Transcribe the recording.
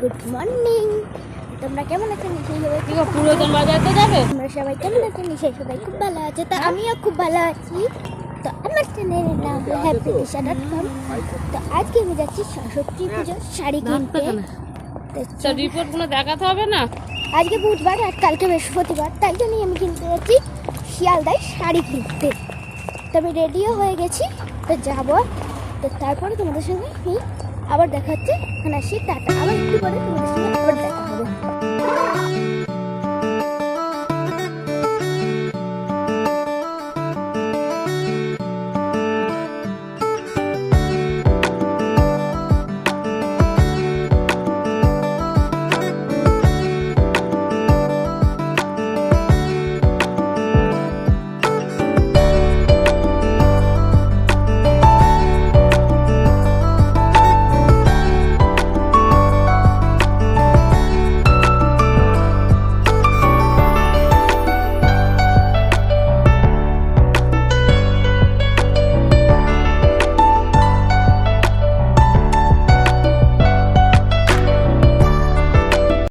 Good morning তোমরা কেমন আছো? নিশ্চয়ই সবাই কি গো, পুরাতন বাজারতে যাবে? তোমরা সবাই কেমন আছো? নিশ্চয়ই সবাই খুব ভালো আছে। তো আমিও খুব ভালো আছি। তো আমার চ্যানেলের নাম হলো হ্যাপি দিশা ডট কম তো আজকে আমি যাচ্ছি সরস্বতী পুজো শাড়ি কিনতে। তো তো দেখাতে হবে না? আজকে বুধবার আর কালকে বৃহস্পতিবার। তাই জন্যই আমি কিনতে যাচ্ছি শিয়ালদায় শাড়ি কিনতে। তো আমি রেডিও হয়ে গেছি। তো যাব। তো তারপরে তোমাদের সঙ্গে আমি আবার দেখা এখানে আসি টাটা। আবার একটু পরে তোমাদের সঙ্গে